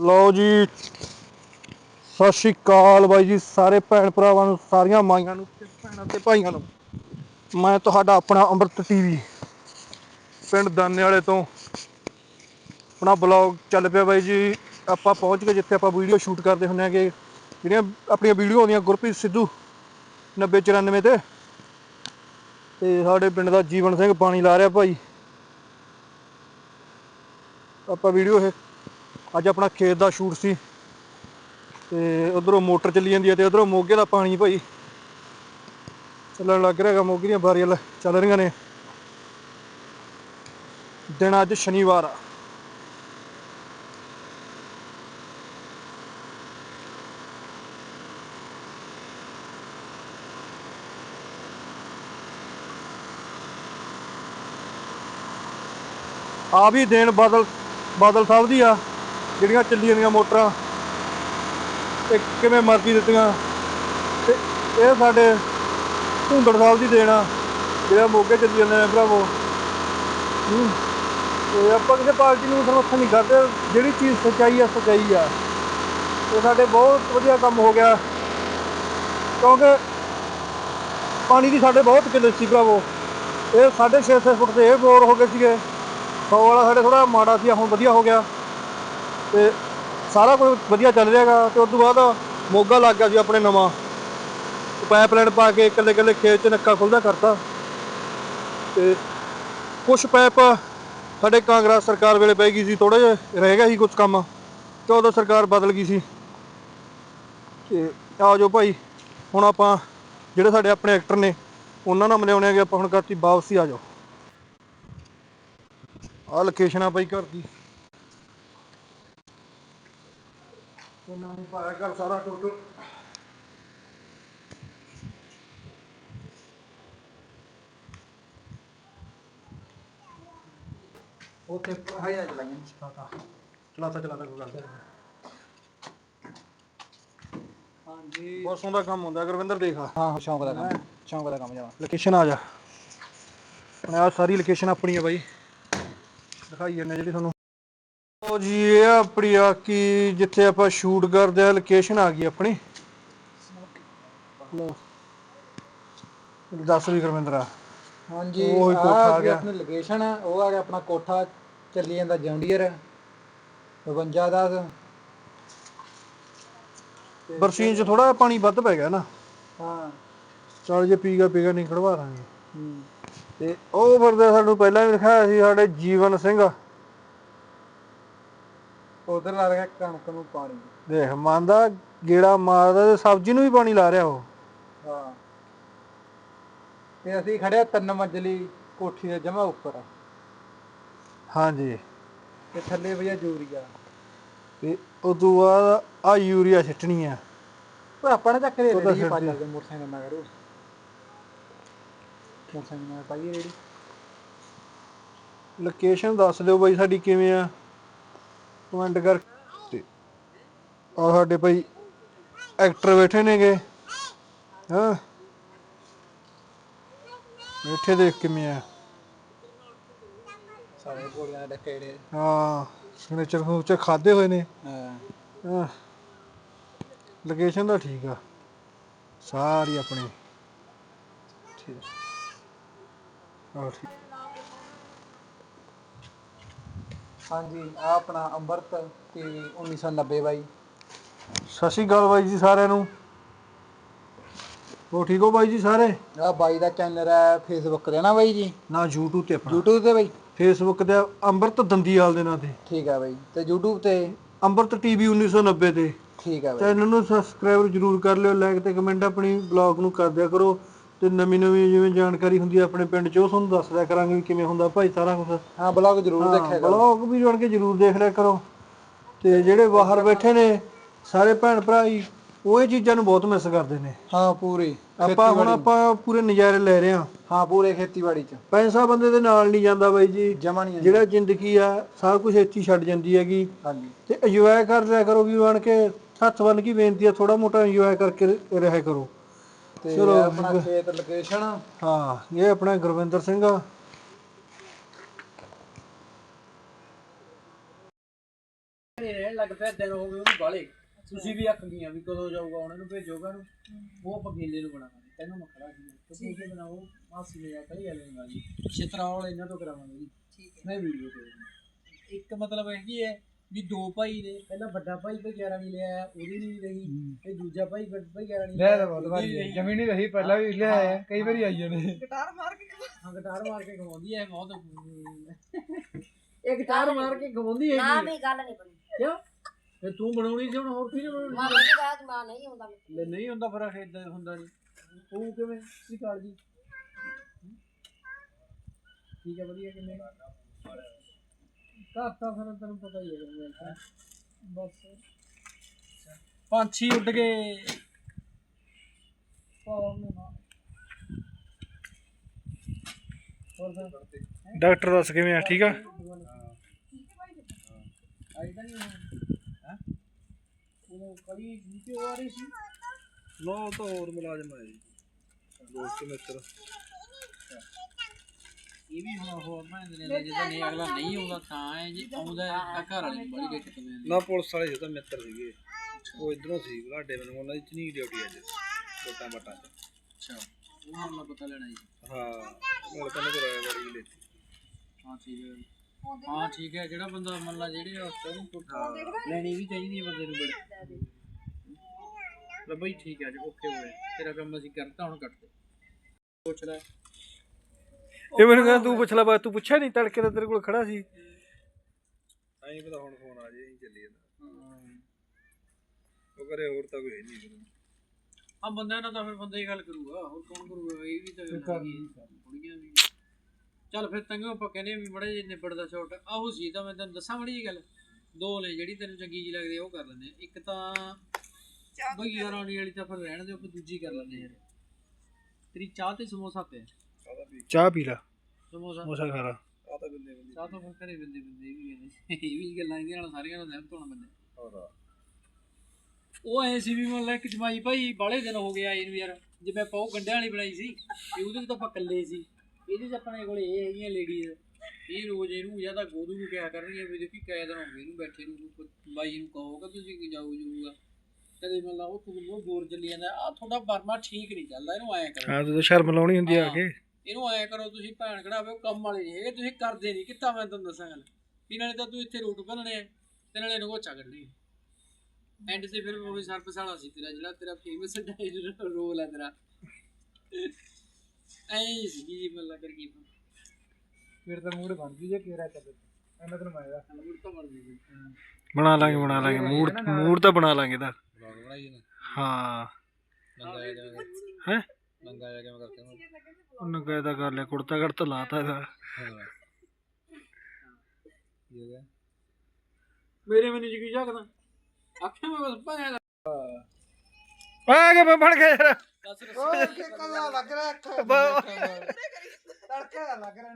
ਲਓ ਜੀ। ਸਤਿ ਸ਼੍ਰੀ ਅਕਾਲ ਬਾਈ ਜੀ, ਸਾਰੇ ਭੈਣ ਭਰਾਵਾਂ ਨੂੰ, ਸਾਰੀਆਂ ਮਾਈਆਂ ਨੂੰ ਤੇ ਭੈਣਾਂ ਤੇ ਭਾਈਆਂ ਨੂੰ। ਮੈਂ ਤੁਹਾਡਾ ਆਪਣਾ ਅੰਮ੍ਰਿਤ ਟੀਵੀ, ਪਿੰਡ ਦਾਨੇ ਵਾਲੇ ਤੋਂ। ਆਪਣਾ ਬਲੌਗ ਚੱਲ ਪਿਆ ਬਾਈ ਜੀ। ਆਪਾਂ ਪਹੁੰਚ ਗਏ ਜਿੱਥੇ ਆਪਾਂ ਵੀਡੀਓ ਸ਼ੂਟ ਕਰਦੇ ਹੁੰਦੇ ਆਂਗੇ ਜਿਹੜੀਆਂ ਆਪਣੀਆਂ ਵੀਡੀਓ ਆਉਂਦੀਆਂ, ਗੁਰਪ੍ਰੀਤ ਸਿੱਧੂ 90 94 ਤੇ। ਤੇ ਸਾਡੇ ਪਿੰਡ ਦਾ ਜੀਵਨ ਸਿੰਘ ਪਾਣੀ ਲਾ ਰਿਹਾ ਭਾਈ। ਆਪਾਂ ਵੀਡੀਓ ਇਹ ਅੱਜ ਆਪਣਾ ਖੇਤ ਦਾ ਸ਼ੂਟ ਸੀ। ਤੇ ਉਧਰੋਂ ਮੋਟਰ ਚੱਲੀ ਜਾਂਦੀ ਹੈ ਤੇ ਉਧਰੋਂ ਮੋਗੇ ਦਾ ਪਾਣੀ ਭਾਈ। ਚੱਲਣ ਲੱਗ ਰਿਹਾ ਹੈਗਾ ਮੋਗੇ ਦੀਆਂ ਬਾਰੀਆਂ ਚੱਲ ਰਹੀਆਂ ਨੇ। ਦਿਨ ਅੱਜ ਸ਼ਨੀਵਾਰ ਆ। ਆ ਵੀ ਦੇਣ ਬਾਦਲ ਬਾਦਲ ਸਾਹਿਬ ਦੀ ਆ। ਜਿਹੜੀਆਂ ਚੱਲੀ ਜਾਂਦੀਆਂ ਮੋਟਰਾਂ, ਤੇ ਕਿਵੇਂ ਮਰਜ਼ੀ ਦਿੱਤੀਆਂ। ਤੇ ਇਹ ਸਾਡੇ ਭੁੰਦੜ ਸਾਹਿਬ ਦੀ ਦੇਣ ਆ, ਜਿਹੜਾ ਮੋਗੇ ਚੱਲੀ ਜਾਂਦੇ ਨੇ ਭਰਾਵੋ। ਹੂੰ। ਤੇ ਆਪਾਂ ਕਿਸੇ ਪਾਰਟੀ ਨੂੰ ਸਮਰਥਨ ਨਹੀਂ ਕਰਦੇ, ਜਿਹੜੀ ਚੀਜ਼ ਸੱਚਾਈ ਆ ਸੱਚਾਈ ਆ। ਇਹ ਸਾਡੇ ਬਹੁਤ ਵਧੀਆ ਕੰਮ ਹੋ ਗਿਆ। ਕਿਉਂਕਿ ਪਾਣੀ ਦੀ ਸਾਡੇ ਬਹੁਤ ਕਿੱਲਤ ਸੀ ਭਰਾਵੋ। ਇਹ 6.5 ਫੁੱਟ ਤੇ ਇਹ ਬੋਰ ਹੋ ਗਏ ਸੀਗੇ। 100 ਵਾਲਾ ਸਾਡੇ ਥੋੜਾ ਮਾੜਾ ਸੀ, ਹੁਣ ਵਧੀਆ ਹੋ ਗਿਆ। ਤੇ ਸਾਰਾ ਕੁਝ ਵਧੀਆ ਚੱਲ ਰਿਹਾਗਾ ਤੇ ਉਸ ਤੋਂ ਬਾਅਦ ਮੋਗਾ ਲੱਗ ਗਿਆ ਸੀ ਆਪਣੇ ਨਵਾਂ। ਪਾਈਪਲਾਈਨ ਪਾ ਕੇ ਇਕੱਲੇ ਇਕੱਲੇ ਖੇਤ 'ਚ ਨੱਕਾ ਖੁੱਲਦਾ ਕਰਤਾ। ਤੇ ਕੁਝ ਪਾਈਪ ਸਾਡੇ ਕਾਂਗਰਸ ਸਰਕਾਰ ਵੇਲੇ ਪੈ ਗਈ ਸੀ ਥੋੜਾ ਜਿਹਾ ਰਹਿ ਗਿਆ ਸੀ ਕੁਝ ਕੰਮ, ਤੇ ਉਦੋਂ ਸਰਕਾਰ ਬਦਲ ਗਈ ਸੀ। ਤੇ ਆ ਜਾਓ ਭਾਈ, ਹੁਣ ਆਪਾਂ ਜਿਹੜੇ ਸਾਡੇ ਆਪਣੇ ਐਕਟਰ ਨੇ, ਉਹਨਾਂ ਨਾਲ ਮਿਲਾਉਣੇ ਕਿ ਆਪਾਂ ਹੁਣ ਕਰਤੀ ਵਾਪਸੀ, ਆ ਜਾਓ। ਆ ਲੋਕੇਸ਼ਨ ਆ ਬਾਈ ਘਰ ਦੀ। ਉਹਨਾਂ ਨੇ ਪਾਇਆ ਘਰ ਸਾਰਾ ਟੋਟਲ ਉੱਥੇ ਹਾਇਆ ਚਲਾਈਆਂ ਚਲਾਤਾ ਚਲਾਤਾ ਚਲਾਤਾ ਕੋਈ ਗੱਲ ਨਹੀਂ ਹਾਂਜੀ ਬਹੁਤ ਸੋਹਣਾ ਕੰਮ ਹੁੰਦਾ ਗੁਰਵਿੰਦਰ ਦੇਖ ਆ ਹਾਂ ਸ਼ੌਂਕ ਦਾ ਕੰਮ ਸ਼ੌਂਕ ਦਾ ਕੰਮ ਜਾਵਾ ਲੋਕੇਸ਼ਨ ਆ ਜਾ ਹੁਣ ਆਹ ਸਾਰੀ ਲੋਕੇਸ਼ਨ ਆਪਣੀ ਆ ਬਾਈ ਦਿਖਾਈ ਜਾਂਦੇ ਜਿਹੜੀ ਤੁਹਾਨੂੰ ਉਹ ਜੀ ਇਹ ਆ ਆਪਣੀ ਆ ਕੀ ਜਿੱਥੇ ਆਪਾਂ ਸ਼ੂਟ ਕਰਦੇ ਆ ਲੋਕੇਸ਼ਨ ਆ ਗਈ ਆਪਣੀ। ਲਓ। ਦੱਸ ਵੀ ਗੁਰਵਿੰਦਰਾ ਹਾਂਜੀ ਉਹ ਕੋਠਾ ਆ ਗਿਆ। ਆਪਣੀ ਲੋਕੇਸ਼ਨ ਉਹ ਆ ਗਿਆ ਆਪਣਾ ਕੋਠਾ ਚੱਲੀ ਜਾਂਦਾ ਜੌਂਡੀਅਰ। 52 ਦਾ। ਬਰਸੀਨ ਚ ਥੋੜਾ ਪਾਣੀ ਵੱਧ ਪੈ ਗਿਆ ਨਾ। ਹਾਂ। ਚਲ ਜੇ ਪੀਗਾ ਪੀਗਾ ਨਹੀਂ ਖੜਵਾ ਦਾਂਗੇ। ਹੂੰ। ਤੇ ਉਹ ਫਿਰਦੇ ਸਾਨੂੰ ਪਹਿਲਾਂ ਵੀ ਦਿਖਾਇਆ ਸੀ ਸਾਡੇ ਜੀਵਨ ਸਿੰਘ। ਉਧਰ ਲਾ ਰਿਹਾ ਕਣਕ ਨੂੰ ਪਾਣੀ। ਦੇਖ ਮੰਨਦਾ ਗੇੜਾ ਮਾਰਦਾ ਤੇ ਸਬਜ਼ੀ ਨੂੰ ਵੀ ਪਾਣੀ ਲਾ ਰਿਹਾ ਉਹ। ਹਾਂ। ਤੇ ਅਸੀਂ ਖੜਿਆ ਤਿੰਨ ਮੰਜ਼ਲੀ ਕੋਠੀ ਦੇ ਜਮਾ ਉੱਪਰ। ਹਾਂਜੀ। ਤੇ ਥੱਲੇ ਭਈਆ ਜੂਰੀਆ ਤੇ ਤੋਂ ਬਾਅਦ ਆ ਯੂਰੀਆ ਛਿੱਟਣੀ ਆ। ਉਹ ਆਪਾਂ ਨੇ ਚੱਕ ਦੇ ਰੇੜੀ ਪਾ ਛੱਡ ਚੱਲਦੇ ਮੋਟਰਸਾਈਕਲ ਨਾ ਕਰੋ ਮੋਟਰਸਾਈਕਲ ਨਾਲ ਪਾਈਏ ਰੇੜੀ ਲੋਕੇਸ਼ਨ ਦੱਸ ਦਿਓ ਬਾਈ ਸਾਡੀ ਕਿਵੇਂ ਆ। ਕਮੈਂਟ ਕਰ ਤੇ ਆ ਸਾਡੇ ਭਾਈ ਐਕਟਰ ਬੈਠੇ ਨੇਗੇ। ਹਾਂ? ਬੈਠੇ ਦੇਖ ਕਿਵੇਂ ਆ। ਸਾਰੇ ਗੋਲੀਆਂ ਦੇ ਡੱਕੇੜੇ ਹਾਂ ਸਿਗਨੇਚਰ ਚ ਖਾਦੇ ਹੋਏ ਨੇ। ਹਾਂ। ਲੋਕੇਸ਼ਨ ਤਾਂ ਠੀਕ ਆ। ਸਾਰੀ ਆਪਣੀ। ਠੀਕ ਆ। ਠੀਕ। ਹਾਂਜੀ ਆ ਆਪਣਾ ਅੰਮ੍ਰਿਤ ਟੀਵੀ 1990 ਬਾਈ। ਸਤਿ ਸ਼੍ਰੀ ਅਕਾਲ ਬਾਈ ਜੀ ਸਾਰਿਆਂ ਨੂੰ। ਹੋ ਠੀਕ ਹੋ ਬਾਈ ਜੀ ਸਾਰੇ? ਆ ਬਾਈ ਦਾ ਚੈਨਲ ਹੈ ਫੇਸਬੁੱਕ ਤੇ ਨਾ ਬਾਈ ਜੀ? ਨਾ YouTube ਤੇ ਆਪਣਾ। YouTube ਤੇ ਬਾਈ? ਫੇਸਬੁੱਕ ਤੇ ਅੰਮ੍ਰਿਤ ਦੰਦੀਵਾਲ ਦੇ ਨਾਂ ਤੇ। ਠੀਕ ਆ ਬਾਈ ਤੇ YouTube ਤੇ? ਅੰਮ੍ਰਿਤ ਟੀਵੀ 1990 ਤੇ। ਠੀਕ ਆ ਬਾਈ। ਚੈਨਲ ਨੂੰ ਸਬਸਕ੍ਰਾਈਬ ਜਰੂਰ ਕਰ ਲਿਓ ਲਾਈਕ ਤੇ ਕਮੈਂਟ ਆਪਣੀ ਬਲੌਗ ਨੂੰ ਕਰ ਦਿਆ ਕਰੋ। ਤੇ ਨਵੀਂ ਨਵੀਂ ਜਿਵੇਂ ਜਾਣਕਾਰੀ ਹੁੰਦੀ ਹੈ ਆਪਣੇ ਪਿੰਡ 'ਚ ਉਹ ਤੁਹਾਨੂੰ ਦੱਸ ਦਿਆ ਕਰਾਂਗੇ ਵੀ ਕਿਵੇਂ ਹੁੰਦਾ ਭਾਈ ਸਾਰਾ ਕੁਝ ਹਾਂ ਬਲੌਗ ਜ਼ਰੂਰ ਦੇਖਿਆ ਕਰੋ। ਬਲੌਗ ਵੀ ਜਾਣ ਕੇ ਜਰੂਰ ਦੇਖ ਲਿਆ ਕਰੋ। ਤੇ ਜਿਹੜੇ ਬਾਹਰ ਬੈਠੇ ਨੇ ਸਾਰੇ ਭੈਣ ਭਰਾ ਹੀ ਉਹ ਇਹ ਚੀਜ਼ਾਂ ਨੂੰ ਬਹੁਤ ਮਿਸ ਕਰਦੇ ਨੇ। ਹਾਂ ਪੂਰੀ ਆਪਾਂ ਹੁਣ ਆਪਾਂ ਪੂਰੇ ਨਜ਼ਾਰੇ ਲੈ ਰਹੇ ਹਾਂ। ਹਾਂ ਪੂਰੇ ਖੇਤੀਬਾੜੀ ਚ। ਪੈਸਾ ਬੰਦੇ ਦੇ ਨਾਲ ਨਹੀਂ ਜਾਂਦਾ ਬਾਈ ਜੀ। ਜਮਾ ਨਹੀਂ ਜਿਹੜਾ ਜ਼ਿੰਦਗੀ ਆ ਸਭ ਕੁਝ ਇੱਥੇ ਛੱਡ ਜਾਂਦੀ ਹੈਗੀ। ਹਾਂਜੀ। ਤੇ ਇੰਜੋਏ ਕਰ ਲਿਆ ਕਰੋ ਵੀ ਬਣ ਕੇ ਹੱਥ ਬੰਨ ਕੇ ਬੇਨਤੀ ਆ ਥੋੜਾ ਮੋਟਾ ਇੰਜੋਏ ਕਰਕੇ ਰਿਹਾ ਕਰੋ। ਤੇ ਚਲੋ। ਇਹ ਆਪਣਾ ਖੇਤ ਲੋਕੇਸ਼ਨ ਹਾਂ ਇਹ ਆਪਣਾ ਗੁਰਵਿੰਦਰ ਸਿੰਘ ਆ। ਰਹਿਣ ਲੱਗ ਪਿਆ ਦਿਨ ਹੋ ਗਏ ਉਹਨੂੰ ਬਾਲੇ ਤੁਸੀਂ ਵੀ ਅੱਕ ਗਈਆਂ ਵੀ ਕਦੋਂ ਜਾਊਗਾ ਉਹਨਾਂ ਨੂੰ ਭੇਜੋਗਾ ਨੂੰ ਉਹ ਪਗੇਲੇ ਨੂੰ ਬਣਾਵਾਂਗੇ ਤੈਨੂੰ ਮਖੜਾ ਸੀ ਤੁਸੀਂ ਇਹ ਬਣਾਓ? ਮਾਸੀ ਨੇ ਆ ਕਰੀ ਵਾਲੇ ਨੂੰ ਜੀ। ਛਤਰਾਲ ਇਹਨਾਂ ਤੋਂ ਕਰਾਵਾਂਗੇ ਜੀ। ਠੀਕ ਹੈ। ਮੈਂ ਵੀਡੀਓ ਤੇ ਇੱਕ ਮਤਲਬ ਇਹ ਕੀ ਹੈ ਵੀ ਦੋ ਭਾਈ ਨੇ ਪਹਿਲਾਂ ਵੱਡਾ ਭਾਈ ਭਗਿਆਰਾ ਨਹੀਂ ਲਿਆ ਉਹਦੀ ਨਹੀਂ ਰਹੀ ਤੇ ਦੂਜਾ ਭਾਈ ਭਗਿਆਰਾ ਨਹੀਂ ਲੈ ਤਾਂ ਬਹੁਤ ਵਾਰੀ ਹੈ। ਜ਼ਮੀਨ ਹੀ ਰਹੀ। ਪਹਿਲਾਂ ਵੀ ਲਿਆ ਕਈ ਵਾਰੀ ਆਈ ਜਾਣੇ ਹਾਂ। ਗਿਟਾਰ ਮਾਰ ਕੇ ਗਵਾਉਂਦੀ ਹੈ ਬਹੁਤ ਇਹ ਗਿਟਾਰ ਮਾਰ ਕੇ ਗਵਾਉਂਦੀ ਹੈ ਨਾ ਵੀ ਗੱਲ ਨਹੀਂ ਬਣੀ ਕਿਉਂ? ਤੇ ਤੂੰ ਬਣਾਉਣੀ ਸੀ ਹੁਣ ਹੋਰ ਕੀ ਬਣਾਉਣੀ ਮਾਂ ਮੈਨੂੰ ਕਹਾ ਕਿ ਮਾਂ ਨਹੀਂ ਹੁੰਦਾ। ਮੇਰੇ ਲੈ ਨਹੀਂ ਹੁੰਦਾ ਫਿਰ ਇਦਾਂ ਹੁੰਦਾ ਨਹੀਂ ਉਹ ਕਿਵੇਂ? ਕੀ ਕਾਲ ਜੀ। ਠੀਕ ਹੈ ਵਧੀਆ ਕਿਵੇਂ ਘਰ ਤਾਂ ਫਿਰ ਤੈਨੂੰ ਪਤਾ ਹੀ ਹੈ ਮੇਰੇ ਤਾਂ। ਬਸ ਪੰਛੀ ਉੱਡ ਗਏ ਪਾਉਣ ਨੂੰ ਨਾ ਹੋਰ ਫਿਰ ਡਾਕਟਰ ਦੱਸ ਕਿਵੇਂ ਆ ਠੀਕ ਆ ਆਈ ਤਾਂ ਨਹੀਂ ਹਾਂ ਉਹ ਕੜੀ ਨੀਚੇ ਆ ਰਹੀ ਸੀ ਲੋ ਤਾਂ ਹੋਰ ਮੁਲਾਜ਼ਮ ਜੀ ਦੋਸਤ ਮਿੱਤਰ ਇਹ ਵੀ ਹੁਣ ਹੋਰ ਮੈਂ ਨੇ ਜਦੋਂ ਨਹੀਂ ਅਗਲਾ ਨਹੀਂ ਆਉਂਦਾ ਤਾਂ ਹੈ ਜੀ ਆਉਂਦਾ ਹੈ ਤਾਂ ਘਰ ਵਾਲੀ ਬੜੀ ਗਈ ਕਿਤੇ ਨਾ। ਪੁਲਿਸ ਵਾਲੇ ਤਾਂ ਮਿੱਤਰ ਸੀਗੇ ਉਹ ਇਧਰੋਂ ਸੀ ਬਲਾਡੇ ਮੈਨੂੰ ਉਹਨਾਂ ਦੀ ਚਨੀ ਡਿਊਟੀ ਅੱਜ ਕੋਟਾ ਮਟਾ। ਚ ਅੱਛਾ ਉਹਨਾਂ ਨੂੰ ਪਤਾ ਲੈਣਾ ਜੀ। ਹਾਂ ਕਰਾਇਆ ਬੜੀ ਹਾਂ ਠੀਕ ਹੈ। ਹਾਂ ਠੀਕ ਹੈ ਜਿਹੜਾ ਬੰਦਾ ਮੰਨ ਲਾ ਜਿਹੜੇ ਹਸਪਤਾਲ ਲੈਣੀ ਵੀ ਚਾਹੀਦੀ ਹੈ ਬੰਦੇ ਨੂੰ ਬੜੀ। ਲੈ ਬਈ ਠੀਕ ਹੈ ਜੀ ਓਕੇ ਹੋਏ। ਤੇਰਾ ਕੰਮ ਅਸੀਂ ਕਰਤਾ ਹੁਣ ਕੱਟ ਦੇ ਪੁੱਛ ਲੈ। ਇਹ ਮੈਨੂੰ ਕਹਿੰਦਾ ਤੂੰ ਪੁੱਛ ਲੈ ਬਾ ਤੂੰ ਪੁੱਛਿਆ ਨਹੀਂ ਤੜਕੇ ਤਾਂ ਤੇਰੇ ਕੋਲ ਖੜਾ ਸੀ? ਐਂ ਪਤਾ ਹੁਣ ਫੋਨ ਆ ਜੇ ਅਸੀਂ ਚੱਲੀ ਜਾਂਦਾ। ਉਹ ਕਰੇ ਹੋਰ ਤਾਂ ਕੋਈ ਨਹੀਂ ਆ ਬੰਦਿਆਂ ਨਾਲ ਤਾਂ ਫਿਰ ਬੰਦਾ ਹੀ ਗੱਲ ਕਰੂਗਾ ਹੋਰ ਕੌਣ ਕਰੂਗਾ ਇਹ ਵੀ ਤਾਂ ਕੁੜੀਆਂ ਵੀ। ਚੱਲ ਫਿਰ ਤੰਗੋ ਆਪਾਂ ਕਹਿੰਦੇ ਵੀ ਮੜੇ ਜੇ ਨਿਬੜਦਾ ਸ਼ਾਟ ਆਹੋ ਸੀ ਤਾਂ ਮੈਂ ਤੈਨੂੰ ਦੱਸਾਂ ਮੜੀ ਜੀ ਗੱਲ। ਦੋ ਨੇ ਜਿਹੜੀ ਤੈਨੂੰ ਚੰਗੀ ਜੀ ਲੱਗਦੀ ਉਹ ਕਰ ਲੈਂਦੇ। ਇੱਕ ਤਾਂ ਬਈ ਯਾਰ ਆਉਣੀ ਵਾਲੀ ਤਾਂ ਫਿਰ ਰਹਿਣ ਦੇ ਆਪਾਂ ਦੂਜੀ ਕਰ ਲੈਂਦੇ ਯਾਰ। ਤੇਰੀ ਚਾਹ ਤੇ ਸਮੋਸਾ ਪਿਆ। ਚਾਹ ਪੀ ਲੈ। ਸਮੋਸਾ। ਮੋਸਾ ਖਾ ਲਾ। ਚਾਹ ਤਾਂ ਫਿਰ ਘਰੇ ਬੰਦੇ ਬੰਦੇ ਇਹ ਵੀ ਕਹਿੰਦੇ ਇਹ ਵੀ ਗੱਲਾਂ ਇਹਦੀਆਂ ਨਾਲ ਸਾਰੀਆਂ ਨਾਲ ਸਹਿਮਤ ਹੋਣਾ ਬੰਦੇ ਉਹ ਐ ਸੀ ਵੀ ਮੰਨ ਲੈ ਕਿ ਜਮਾਈ ਭਾਈ ਬਾਲੇ ਦਿਨ ਹੋ ਗਏ ਆਏ ਨੂੰ ਯਾਰ। ਜਿਵੇਂ ਆਪਾਂ ਉਹ ਗੰਡਿਆਂ ਵਾਲੀ ਬਣਾਈ ਸੀ ਤੇ ਉਹਦੇ ਤਾਂ ਆਪਾਂ ਇਕੱਲੇ ਸੀ। ਇਹਦੇ 'ਚ ਆਪਣੇ ਕੋਲੇ ਇਹ ਹੈਗੀਆਂ ਲੇਡੀਜ਼ ਇਹ ਰੋਜ਼ ਇਹਨੂੰ ਜਾਂ ਤਾਂ ਗੋਦੂ ਨੂੰ ਕਿਹਾ ਕਰਨਗੀਆਂ ਵੀ ਦੇਖੀ ਕੈ ਦਿਨ ਹੋ ਗਏ ਇਹਨੂੰ ਬੈਠੇ ਨੂੰ। ਕੋਈ ਬਾਈ ਨੂੰ ਕਹੋਗਾ ਤੁਸੀਂ ਕਿ ਜਾਓ ਜਾਊਗਾ ਕਦੇ ਮੰਨ ਲਾ ਉਹ ਤੁਹਾਨੂੰ ਉਹ ਬੋਰ ਚੱਲੀ ਜਾਂਦਾ। ਆ ਤੁਹਾਡਾ ਵਰਮਾ ਠੀਕ ਨਹੀਂ ਚੱਲਦਾ ਇਹਨੂੰ ਐਂ ਕਰੋ। ਹਾਂ ਤੂੰ ਸ਼ਰਮ ਲਾਉਣੀ ਹੁੰਦੀ ਆ ਕੇ। ਇਹਨੂੰ ਐਂ ਕਰੋ ਤੁਸੀਂ ਭੈਣ ਕਢਾਵੇ ਕੰਮ ਵਾਲੇ ਨਹੀਂ ਹੈਗੇ ਤੁਸੀਂ ਕਰਦੇ ਨਹੀਂ। ਕਿੱਤਾ ਮੈਂ ਤੁਹਾਨੂੰ ਦੱਸਾਂ ਗੱਲ? ਵੀ ਨਾਲੇ ਤਾਂ ਤੂੰ ਇੱਥੇ ਰੋਟ ਬਣਨੇ ਆ ਤੇ ਨਾਲੇ ਨਗੋਚਾ ਕੱਢਣੀ ਐਂਡ ਤੇ ਫਿਰ ਉਹ ਵੀ ਸਰਪਸ ਵਾਲਾ ਸੀ ਤੇਰਾ ਜਿਹੜਾ ਤੇਰਾ ਫੇਮਸ ਰੋਲ ਹੈ ਤੇਰਾ। ਐਂ ਸੀ ਜੀ ਮੱਲਾ ਕਰ ਕੀ ਫਿਰ ਤਾਂ ਮੂਡ ਬਣ ਗਈ ਜੇ ਕੇਰਾ ਚੱਲ ਇਹਨਾਂ ਤੈਨੂੰ ਮੈਂ ਦੱਸ ਮੁੜ ਤਾਂ ਬਣ ਗਈ ਬਣਾ ਲਾਂਗੇ ਬਣਾ ਲਾਂਗੇ। ਮੂਡ ਮੂਡ ਤਾਂ ਬਣਾ ਲਾਂਗੇ ਦਾ ਹਾਂ। ਜਿਹਾ ਹੈ? ਨੰਗਾ ਜਿਹਾ ਕਿਵੇਂ ਕਰਕੇ। ਉਹਨੂੰ ਕਹਿਦਾ ਕਰ ਲਿਆ ਕੁੜਤਾ ਕੜਤਾ ਲਾਤਾ ਇਹਦਾ। ਮੇਰੇ ਮੈਨੂੰ ਜੀ ਕੀ ਝਾਕਦਾ। ਆਖੇ ਮੈਂ ਬਸ ਭਾਇਆ ਆ ਕੇ ਮੈਂ ਬਣ ਗਿਆ ਯਾਰ ਦੱਸ ਓਏ ਕਿ ਕਲਾ ਲੱਗ ਰਿਹਾ ਤੜਕੇ ਦਾ ਲੱਗ ਰਿਹਾ